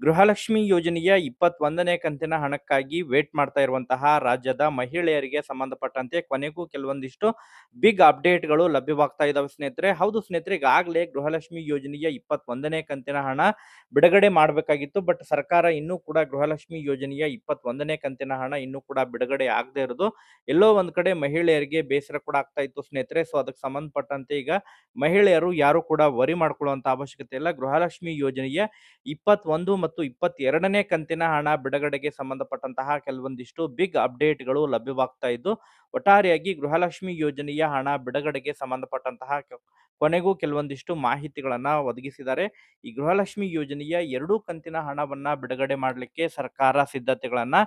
ಗೃಹಲಕ್ಷ್ಮಿ ಯೋಜನೆಯ ಇಪ್ಪತ್ತೊಂದನೇ ಕಂತಿನ ಹಣಕ್ಕಾಗಿ ವೇಟ್ ಮಾಡ್ತಾ ಇರುವಂತಹ ರಾಜ್ಯದ ಮಹಿಳೆಯರಿಗೆ ಸಂಬಂಧಪಟ್ಟಂತೆ ಕೊನೆಗೂ ಕೆಲವೊಂದಿಷ್ಟು ಬಿಗ್ ಅಪ್ಡೇಟ್ಗಳು ಲಭ್ಯವಾಗ್ತಾ ಇದಾವೆ ಸ್ನೇಹಿತರೆ. ಹೌದು ಸ್ನೇಹಿತರೆ, ಈಗಾಗಲೇ ಗೃಹಲಕ್ಷ್ಮಿ ಯೋಜನೆಯ ಇಪ್ಪತ್ತೊಂದನೇ ಕಂತಿನ ಹಣ ಬಿಡುಗಡೆ ಮಾಡಬೇಕಾಗಿತ್ತು. ಬಟ್ ಸರ್ಕಾರ ಇನ್ನೂ ಕೂಡ ಗೃಹಲಕ್ಷ್ಮಿ ಯೋಜನೆಯ ಇಪ್ಪತ್ತೊಂದನೇ ಕಂತಿನ ಹಣ ಇನ್ನೂ ಕೂಡ ಬಿಡುಗಡೆ ಆಗದೆ ಇರೋದು ಎಲ್ಲೋ ಒಂದ್ ಕಡೆ ಮಹಿಳೆಯರಿಗೆ ಬೇಸರ ಕೂಡ ಆಗ್ತಾ ಇತ್ತು ಸ್ನೇಹಿತರೆ. ಸೊ, ಅದಕ್ಕೆ ಸಂಬಂಧಪಟ್ಟಂತೆ ಈಗ ಮಹಿಳೆಯರು ಯಾರು ಕೂಡ ವರಿ ಮಾಡ್ಕೊಳ್ಳುವಂತ ಅವಶ್ಯಕತೆ ಇಲ್ಲ. ಗೃಹಲಕ್ಷ್ಮಿ ಯೋಜನೆಯ ಇಪ್ಪತ್ತೊಂದು ಮತ್ತು ಇಪ್ಪತ್ತೆರಡನೇ ಕಂತಿನ ಹಣ ಬಿಡುಗಡೆಗೆ ಸಂಬಂಧಪಟ್ಟಂತಹ ಕೆಲವೊಂದಿಷ್ಟು ಬಿಗ್ ಅಪ್ಡೇಟ್ಗಳು ಲಭ್ಯವಾಗ್ತಾ ಇದ್ದು, ಒಟ್ಟಾರೆಯಾಗಿ ಗೃಹಲಕ್ಷ್ಮಿ ಯೋಜನೆಯ ಹಣ ಬಿಡುಗಡೆಗೆ ಸಂಬಂಧಪಟ್ಟಂತಹ ಕೊನೆಗೂ ಕೆಲವೊಂದಿಷ್ಟು ಮಾಹಿತಿಗಳನ್ನು ಒದಗಿಸಿದ್ದಾರೆ. ಈ ಗೃಹಲಕ್ಷ್ಮಿ ಯೋಜನೆಯ ಎರಡೂ ಕಂತಿನ ಹಣವನ್ನ ಬಿಡುಗಡೆ ಮಾಡಲಿಕ್ಕೆ ಸರ್ಕಾರ ಸಿದ್ಧತೆಗಳನ್ನು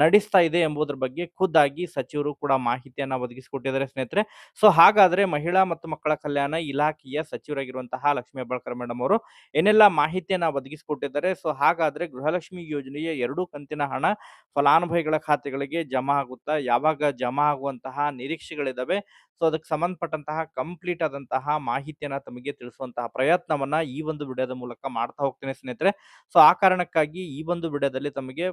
ನಡೆಸ್ತಾ ಇದೆ ಎಂಬುದರ ಬಗ್ಗೆ ಖುದ್ದಾಗಿ ಸಚಿವರು ಕೂಡ ಮಾಹಿತಿಯನ್ನು ಒದಗಿಸಿಕೊಟ್ಟಿದ್ದಾರೆ ಸ್ನೇಹಿತರೆ. ಸೊ, ಹಾಗಾದ್ರೆ ಮಹಿಳಾ ಮತ್ತು ಮಕ್ಕಳ ಕಲ್ಯಾಣ ಇಲಾಖೆಯ ಸಚಿವರಾಗಿರುವಂತಹ ಲಕ್ಷ್ಮೀ ಹೆಬ್ಬಾಳ್ಕರ್ ಮೇಡಮ್ ಅವರು ಏನೆಲ್ಲ ಮಾಹಿತಿಯನ್ನು ಒದಗಿಸಿಕೊಟ್ಟಿದ್ದಾರೆ? ಸೊ ಹಾಗಾದ್ರೆ ಗೃಹಲಕ್ಷ್ಮಿ ಯೋಜನೆಯ ಎರಡು ಕಂತಿನ ಹಣ ಫಲಾನುಭವಿಗಳ ಖಾತೆಗಳಿಗೆ ಜಮಾ ಆಗುತ್ತಾ? ಯಾವಾಗ ಜಮಾ ಆಗುವಂತಹ ನಿರೀಕ್ಷೆಗಳಿದಾವೆ? ಸೊ ಅದಕ್ಕೆ ಸಂಬಂಧಪಟ್ಟಂತಹ ಕಂಪ್ಲೀಟ್ ಆದಂತಹ ಮಾಹಿತಿಯನ್ನ ತಮಗೆ ತಿಳಿಸುವಂತಹ ಪ್ರಯತ್ನವನ್ನ ಈ ಒಂದು ವಿಡಿಯೋದ ಮೂಲಕ ಮಾಡ್ತಾ ಹೋಗ್ತೇನೆ ಸ್ನೇಹಿತರೆ. ಸೊ ಆ ಕಾರಣಕ್ಕಾಗಿ ಈ ಒಂದು ವಿಡಿಯೋದಲ್ಲಿ ತಮಗೆ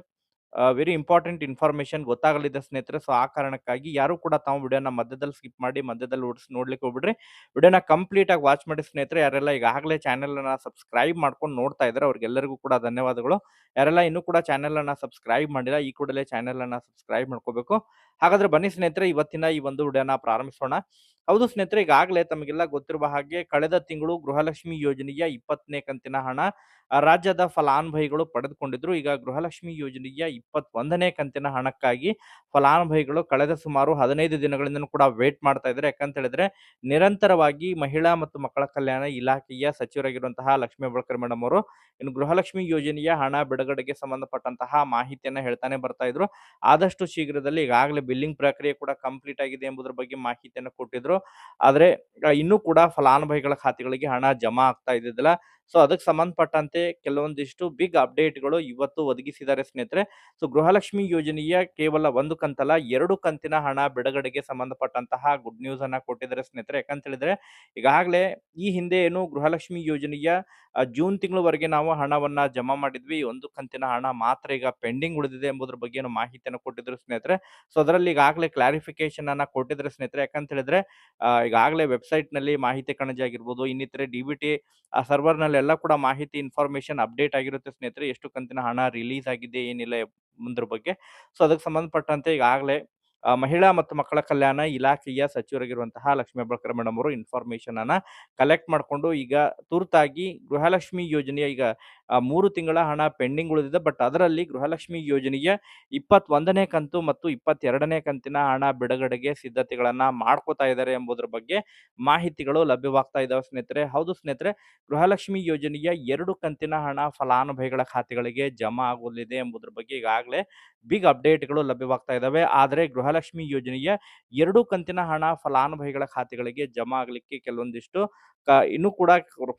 ವೆರಿ ಇಂಪಾರ್ಟೆಂಟ್ ಇನ್ಫಾರ್ಮೇಶನ್ ಗೊತ್ತಾಗಲಿದೆ ಸ್ನೇಹಿತರೆ. ಸೊ ಆ ಕಾರಣಕ್ಕಾಗಿ ಯಾರು ಕೂಡ ತಾವು ವಿಡಿಯೋನ ಮಧ್ಯದಲ್ಲಿ ಸ್ಕಿಪ್ ಮಾಡಿ, ಮಧ್ಯದಲ್ಲಿ ಓಡಿಸಿ, ನೋಡ್ಲಿಕ್ಕೆ ಹೋಗ್ಬಿಡ್ರಿ. ವಿಡಿಯೋನ ಕಂಪ್ಲೀಟ್ ಆಗಿ ವಾಚ್ ಮಾಡಿ ಸ್ನೇಹಿತರೆ. ಯಾರೆಲ್ಲ ಈಗಾಗಲೇ ಚಾನೆಲ್ ಅನ್ನ ಸಬ್ಸ್ಕ್ರೈಬ್ ಮಾಡ್ಕೊಂಡು ನೋಡ್ತಾ ಇದ್ದಾರೆ, ಅವ್ರಿಗೆಲ್ಲರಿಗೂ ಕೂಡ ಧನ್ಯವಾದಗಳು. ಯಾರೆಲ್ಲ ಇನ್ನೂ ಕೂಡ ಚಾನೆಲ್ ಅನ್ನ ಸಬ್ಸ್ಕ್ರೈಬ್ ಮಾಡಿಲ್ಲ, ಈ ಕೂಡಲೇ ಚಾನೆಲ್ ಅನ್ನ ಸಬ್ಸ್ಕ್ರೈಬ್ ಮಾಡ್ಕೋಬೇಕು. ಹಾಗಾದ್ರೆ ಬನ್ನಿ ಸ್ನೇಹಿತರೆ, ಇವತ್ತಿನ ಈ ಒಂದು ವಿಡಿಯೋನ ಪ್ರಾರಂಭಿಸೋಣ. ಹೌದು ಸ್ನೇಹಿತರೆ, ಈಗಾಗಲೇ ತಮಗೆಲ್ಲ ಗೊತ್ತಿರುವ ಹಾಗೆ ಕಳೆದ ತಿಂಗಳು ಗೃಹಲಕ್ಷ್ಮಿ ಯೋಜನೆಯ ಇಪ್ಪತ್ತನೇ ಕಂತಿನ ಹಣ ರಾಜ್ಯದ ಫಲಾನುಭವಿಗಳು ಪಡೆದುಕೊಂಡಿದ್ರು. ಈಗ ಗೃಹಲಕ್ಷ್ಮಿ ಯೋಜನೆಯ ಇಪ್ಪತ್ತೊಂದನೇ ಕಂತಿನ ಹಣಕ್ಕಾಗಿ ಫಲಾನುಭವಿಗಳು ಕಳೆದ ಸುಮಾರು ಹದಿನೈದು ದಿನಗಳಿಂದ ಕೂಡ ವೇಟ್ ಮಾಡ್ತಾ ಇದ್ದಾರೆ. ಯಾಕಂತ ಹೇಳಿದ್ರೆ, ನಿರಂತರವಾಗಿ ಮಹಿಳಾ ಮತ್ತು ಮಕ್ಕಳ ಕಲ್ಯಾಣ ಇಲಾಖೆಯ ಸಚಿವರಾಗಿರುವಂತಹ ಲಕ್ಷ್ಮೀ ಹೆಬ್ಬಾಳ್ಕರ್ ಮೇಡಮ್ ಅವರು ಇನ್ನು ಗೃಹಲಕ್ಷ್ಮಿ ಯೋಜನೆಯ ಹಣ ಬಿಡುಗಡೆಗೆ ಸಂಬಂಧಪಟ್ಟಂತಹ ಮಾಹಿತಿಯನ್ನ ಹೇಳ್ತಾನೆ ಬರ್ತಾ ಇದ್ರು. ಆದಷ್ಟು ಶೀಘ್ರದಲ್ಲಿ ಈಗಾಗಲೇ ಬಿಲ್ಲಿಂಗ್ ಪ್ರಕ್ರಿಯೆ ಕೂಡ ಕಂಪ್ಲೀಟ್ ಆಗಿದೆ ಎಂಬುದರ ಬಗ್ಗೆ ಮಾಹಿತಿಯನ್ನು ಕೊಟ್ಟಿದ್ರು. ಆದ್ರೆ ಇನ್ನೂ ಕೂಡ ಫಲಾನುಭವಿಗಳ ಖಾತೆಗಳಿಗೆ ಹಣ ಜಮಾ ಆಗ್ತಾ ಇದ್ದಿದ್ದಿಲ್ಲ. ಸೊ, ಅದಕ್ಕೆ ಸಂಬಂಧಪಟ್ಟಂತೆ ಕೆಲವೊಂದಿಷ್ಟು ಬಿಗ್ ಅಪ್ಡೇಟ್ಗಳು ಇವತ್ತು ಒದಗಿಸಿದ್ದಾರೆ ಸ್ನೇಹಿತರೆ. ಸೊ, ಗೃಹಲಕ್ಷ್ಮಿ ಯೋಜನೆಯ ಕೇವಲ ಒಂದು ಕಂತಲ್ಲ, ಎರಡು ಕಂತಿನ ಹಣ ಬಿಡುಗಡೆಗೆ ಸಂಬಂಧಪಟ್ಟಂತಹ ಗುಡ್ ನ್ಯೂಸ್ ಅನ್ನ ಕೊಟ್ಟಿದ್ದಾರೆ ಸ್ನೇಹಿತರೆ. ಯಾಕಂತ ಹೇಳಿದ್ರೆ ಈಗಾಗಲೇ ಈ ಹಿಂದೆ ಏನು ಗೃಹಲಕ್ಷ್ಮಿ ಯೋಜನೆಯ ಜೂನ್ ತಿಂಗಳವರೆಗೆ ನಾವು ಹಣವನ್ನ ಜಮಾ ಮಾಡಿದ್ವಿ. ಒಂದು ಕಂತಿನ ಹಣ ಮಾತ್ರ ಈಗ ಪೆಂಡಿಂಗ್ ಉಳಿದಿದೆ ಎಂಬುದ್ರ ಬಗ್ಗೆ ಮಾಹಿತಿಯನ್ನು ಕೊಟ್ಟಿದ್ರು ಸ್ನೇಹಿತರೆ. ಸೊ, ಅದರಲ್ಲಿ ಈಗಾಗಲೇ ಕ್ಲಾರಿಫಿಕೇಶನ್ ಅನ್ನ ಕೊಟ್ಟಿದ್ರೆ ಸ್ನೇಹಿತರೆ. ಯಾಕಂತ ಹೇಳಿದ್ರೆ ಈಗಾಗಲೇ ವೆಬ್ಸೈಟ್ನಲ್ಲಿ ಮಾಹಿತಿ ಕಣಜಿ ಆಗಿರ್ಬೋದು ಇನ್ನಿತರೆ ಡಿ ಬಿ ಟಿ ಸರ್ವರ್ನಲ್ಲಿ ಎಲ್ಲ ಕೂಡ ಮಾಹಿತಿ ಇನ್ಫಾರ್ಮೇಶನ್ ಅಪ್ಡೇಟ್ ಆಗಿರುತ್ತೆ ಸ್ನೇಹಿತರೆ. ಎಷ್ಟು ಕಂತಿನ ಹಣ ರಿಲೀಸ್ ಆಗಿದೆ, ಏನಿಲ್ಲ ಮುಂದ್ರ ಬಗ್ಗೆ. ಸೊ, ಅದಕ್ಕೆ ಸಂಬಂಧಪಟ್ಟಂತೆ ಈಗಾಗಲೇ ಮಹಿಳಾ ಮತ್ತು ಮಕ್ಕಳ ಕಲ್ಯಾಣ ಇಲಾಖೆಯ ಸಚಿವರಾಗಿರುವಂತಹ ಲಕ್ಷ್ಮೀ ಹೆಬ್ಬಾಳ್ಕರ್ ಮೇಡಮ್ ಅವರು ಇನ್ಫಾರ್ಮೇಶನ್ ಅನ್ನ ಕಲೆಕ್ಟ್ ಮಾಡಿಕೊಂಡು ಈಗ ತುರ್ತಾಗಿ ಗೃಹಲಕ್ಷ್ಮಿ ಯೋಜನೆಯ ಈಗ ಆ, ಮೂರು ತಿಂಗಳ ಹಣ ಪೆಂಡಿಂಗ್ ಉಳಿದಿದೆ. ಬಟ್ ಅದರಲ್ಲಿ ಗೃಹಲಕ್ಷ್ಮಿ ಯೋಜನೆಯ ಇಪ್ಪತ್ತೊಂದನೇ ಕಂತು ಮತ್ತು ಇಪ್ಪತ್ತೆರಡನೇ ಕಂತಿನ ಹಣ ಬಿಡುಗಡೆಗೆ ಸಿದ್ಧತೆಗಳನ್ನ ಮಾಡ್ಕೋತಾ ಇದ್ದಾರೆ ಎಂಬುದರ ಬಗ್ಗೆ ಮಾಹಿತಿಗಳು ಲಭ್ಯವಾಗ್ತಾ ಇದಾವೆ ಸ್ನೇಹಿತರೆ. ಹೌದು ಸ್ನೇಹಿತರೆ ಗೃಹಲಕ್ಷ್ಮಿ ಯೋಜನೆಯ ಎರಡು ಕಂತಿನ ಹಣ ಫಲಾನುಭವಿಗಳ ಖಾತೆಗಳಿಗೆ ಜಮಾ ಆಗೋದಿದೆ ಎಂಬುದರ ಬಗ್ಗೆ ಈಗಾಗಲೇ ಬಿಗ್ ಅಪ್ಡೇಟ್ಗಳು ಲಭ್ಯವಾಗ್ತಾ ಇದ್ದಾವೆ ಆದರೆ ಗೃಹಲಕ್ಷ್ಮಿ ಯೋಜನೆಯ ಎರಡು ಕಂತಿನ ಹಣ ಫಲಾನುಭವಿಗಳ ಖಾತೆಗಳಿಗೆ ಜಮಾ ಆಗಲಿಕ್ಕೆ ಕೆಲವೊಂದಿಷ್ಟು ಇನ್ನೂ ಕೂಡ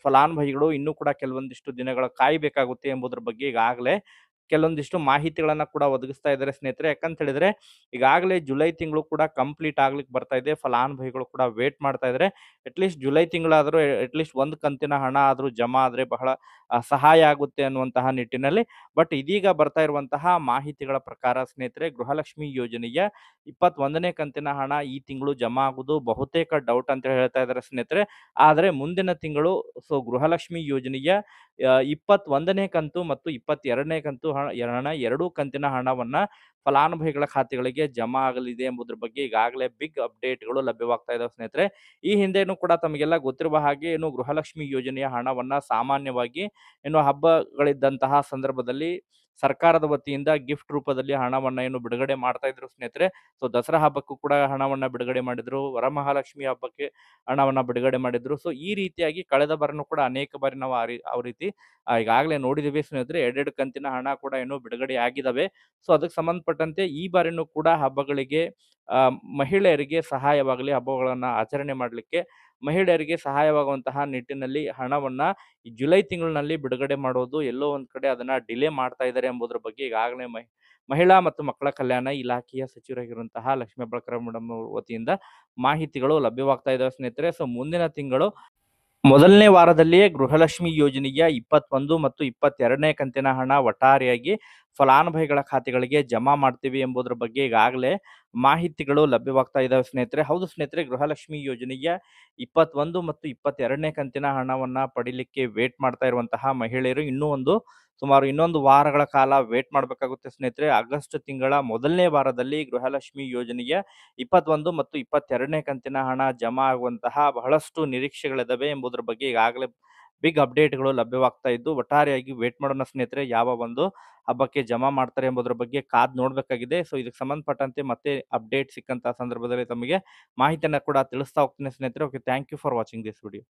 ಫಲಾನುಭವಿಗಳು ಇನ್ನೂ ಕೂಡ ಕೆಲವೊಂದಿಷ್ಟು ದಿನಗಳ ಕಾಯಬೇಕಾಗುತ್ತೆ ಎಂಬುದರ ಬಗ್ಗೆ ಈಗಾಗಲೇ ಕೆಲವೊಂದಿಷ್ಟು ಮಾಹಿತಿಗಳನ್ನ ಕೂಡ ಒದಗಿಸ್ತಾ ಇದ್ದಾರೆ ಸ್ನೇಹಿತರೆ. ಯಾಕಂತ ಹೇಳಿದ್ರೆ ಈಗಾಗಲೇ ಜುಲೈ ತಿಂಗಳು ಕೂಡ ಕಂಪ್ಲೀಟ್ ಆಗ್ಲಿಕ್ಕೆ ಬರ್ತಾ ಇದೆ. ಫಲಾನುಭವಿಗಳು ಕೂಡ ವೇಟ್ ಮಾಡ್ತಾ ಇದ್ದಾರೆ. ಅಟ್ಲೀಸ್ಟ್ ಜುಲೈ ತಿಂಗಳಾದರೂ ಅಟ್ಲೀಸ್ಟ್ ಒಂದು ಕಂತಿನ ಹಣ ಆದರೂ ಜಮಾ ಆದ್ರೆ ಬಹಳ ಸಹಾಯ ಆಗುತ್ತೆ ಅನ್ನುವಂತಹ ನಿಟ್ಟಿನಲ್ಲಿ. ಬಟ್ ಇದೀಗ ಬರ್ತಾ ಇರುವಂತಹ ಮಾಹಿತಿಗಳ ಪ್ರಕಾರ ಸ್ನೇಹಿತರೆ ಗೃಹಲಕ್ಷ್ಮಿ ಯೋಜನೆಯ ಇಪ್ಪತ್ತೊಂದನೇ ಕಂತಿನ ಹಣ ಈ ತಿಂಗಳು ಜಮಾ ಆಗುವುದು ಬಹುತೇಕ ಡೌಟ್ ಅಂತ ಹೇಳ್ತಾ ಇದ್ದಾರೆ ಸ್ನೇಹಿತರೆ. ಆದರೆ ಮುಂದಿನ ತಿಂಗಳು ಸೊ ಗೃಹಲಕ್ಷ್ಮಿ ಯೋಜನೆಯ ಆ, ಇಪ್ಪತ್ತೊಂದನೇ ಕಂತು ಮತ್ತು ಇಪ್ಪತ್ತೆರಡನೇ ಕಂತು ಹಣ ಎರಡೂ ಕಂತಿನ ಹಣವನ್ನ ಫಲಾನುಭವಿಗಳ ಖಾತೆಗಳಿಗೆ ಜಮಾ ಆಗಲಿದೆ ಎಂಬುದ್ರ ಬಗ್ಗೆ ಈಗಾಗಲೇ ಬಿಗ್ ಅಪ್ಡೇಟ್ಗಳು ಲಭ್ಯವಾಗ್ತಾ ಇದಾವೆ ಸ್ನೇಹಿತರೆ. ಈ ಹಿಂದೆನೂ ಕೂಡ ತಮಗೆಲ್ಲ ಗೊತ್ತಿರುವ ಹಾಗೆ ಏನು ಗೃಹಲಕ್ಷ್ಮಿ ಯೋಜನೆಯ ಹಣವನ್ನ ಸಾಮಾನ್ಯವಾಗಿ ಏನು ಹಬ್ಬಗಳಿದ್ದಂತಹ ಸಂದರ್ಭದಲ್ಲಿ ಸರ್ಕಾರದ ವತಿಯಿಂದ ಗಿಫ್ಟ್ ರೂಪದಲ್ಲಿ ಹಣವನ್ನ ಏನು ಬಿಡುಗಡೆ ಮಾಡ್ತಾ ಇದ್ರು ಸ್ನೇಹಿತರೆ. ಸೊ ದಸರಾ ಹಬ್ಬಕ್ಕೂ ಕೂಡ ಹಣವನ್ನ ಬಿಡುಗಡೆ ಮಾಡಿದ್ರು. ವರಮಹಾಲಕ್ಷ್ಮಿ ಹಬ್ಬಕ್ಕೆ ಹಣವನ್ನ ಬಿಡುಗಡೆ ಮಾಡಿದ್ರು. ಸೊ ಈ ರೀತಿಯಾಗಿ ಕಳೆದ ಬಾರಿನೂ ಕೂಡ ಅನೇಕ ಬಾರಿ ನಾವು ಆ ರೀತಿ ಈಗಾಗಲೇ ನೋಡಿದಿವಿ ಸ್ನೇಹಿತರೆ. ಎರಡೆರಡು ಕಂತಿನ ಹಣ ಕೂಡ ಏನು ಬಿಡುಗಡೆ ಆಗಿದಾವೆ. ಸೊ ಅದಕ್ಕೆ ಸಂಬಂಧಪಟ್ಟಂತೆ ಈ ಬಾರಿನೂ ಕೂಡ ಹಬ್ಬಗಳಿಗೆ ಮಹಿಳೆಯರಿಗೆ ಸಹಾಯವಾಗಲಿ, ಹಬ್ಬಗಳನ್ನ ಆಚರಣೆ ಮಾಡಲಿಕ್ಕೆ ಮಹಿಳೆಯರಿಗೆ ಸಹಾಯವಾಗುವಂತಹ ನಿಟ್ಟಿನಲ್ಲಿ ಹಣವನ್ನ ಜುಲೈ ತಿಂಗಳಿನಲ್ಲಿ ಬಿಡುಗಡೆ ಮಾಡೋದು ಎಲ್ಲೋ ಒಂದ್ ಕಡೆ ಅದನ್ನ ಡಿಲೇ ಮಾಡ್ತಾ ಇದ್ದಾರೆ ಎಂಬುದರ ಬಗ್ಗೆ ಈಗಾಗಲೇ ಮಹಿ, ಮಹಿಳಾ ಮತ್ತು ಮಕ್ಕಳ ಕಲ್ಯಾಣ ಇಲಾಖೆಯ ಸಚಿವರಾಗಿರುವಂತಹ ಲಕ್ಷ್ಮೀ ಬಳಕರ ಮೇಡಮ್ ವತಿಯಿಂದ ಮಾಹಿತಿಗಳು ಲಭ್ಯವಾಗ್ತಾ ಇದಾವೆ ಸ್ನೇಹಿತರೆ. ಸೊ, ಮುಂದಿನ ತಿಂಗಳು ಮೊದಲನೇ ವಾರದಲ್ಲಿಯೇ ಗೃಹಲಕ್ಷ್ಮಿ ಯೋಜನೆಯ ಇಪ್ಪತ್ತೊಂದು ಮತ್ತು ಇಪ್ಪತ್ತೆರಡನೇ ಕಂತಿನ ಹಣ ಒಟ್ಟಾರೆಯಾಗಿ ಫಲಾನುಭವಿಗಳ ಖಾತೆಗಳಿಗೆ ಜಮಾ ಮಾಡ್ತೀವಿ ಎಂಬುದರ ಬಗ್ಗೆ ಈಗಾಗಲೇ ಮಾಹಿತಿಗಳು ಲಭ್ಯವಾಗ್ತಾ ಇದಾವೆ ಸ್ನೇಹಿತರೆ. ಹೌದು ಸ್ನೇಹಿತರೆ, ಗೃಹಲಕ್ಷ್ಮಿ ಯೋಜನೆಯ ಇಪ್ಪತ್ತೊಂದು ಮತ್ತು ಇಪ್ಪತ್ತೆರಡನೇ ಕಂತಿನ ಹಣವನ್ನ ಪಡಿಲಿಕ್ಕೆ ವೇಟ್ ಮಾಡ್ತಾ ಇರುವಂತಹ ಮಹಿಳೆಯರು ಇನ್ನೂ ಒಂದು ಸುಮಾರು ಇನ್ನೊಂದು ವಾರಗಳ ಕಾಲ ವೇಟ್ ಮಾಡಬೇಕಾಗುತ್ತೆ ಸ್ನೇಹಿತರೆ. ಆಗಸ್ಟ್ ತಿಂಗಳ ಮೊದಲನೇ ವಾರದಲ್ಲಿ ಗೃಹಲಕ್ಷ್ಮಿ ಯೋಜನೆಯ ಇಪ್ಪತ್ತೊಂದು ಮತ್ತು ಇಪ್ಪತ್ತೆರಡನೇ ಕಂತಿನ ಹಣ ಜಮಾ ಆಗುವಂತಹ ಬಹಳಷ್ಟು ನಿರೀಕ್ಷೆಗಳಿದ್ದಾವೆ ಎಂಬುದರ ಬಗ್ಗೆ ಈಗಾಗಲೇ ಬಿಗ್ ಅಪ್ಡೇಟ್ಗಳು ಲಭ್ಯವಾಗ್ತಾ ಇದ್ದು, ಒಟ್ಟಾರೆಯಾಗಿ ವೇಟ್ ಮಾಡೋಣ ಸ್ನೇಹಿತರೆ, ಯಾವ ಒಂದು ಹಬ್ಬಕ್ಕೆ ಜಮಾ ಮಾಡ್ತಾರೆ ಎಂಬುದರ ಬಗ್ಗೆ ಕಾದ್ ನೋಡಬೇಕಾಗಿದೆ. ಸೊ ಇದಕ್ಕೆ ಸಂಬಂಧಪಟ್ಟಂತೆ ಮತ್ತೆ ಅಪ್ಡೇಟ್ ಸಿಕ್ಕಂತಹ ಸಂದರ್ಭದಲ್ಲಿ ತಮಗೆ ಮಾಹಿತಿಯನ್ನು ಕೂಡ ತಿಳಿಸ್ತಾ ಹೋಗ್ತೀನಿ ಸ್ನೇಹಿತರೆ. Okay thank you for watching this video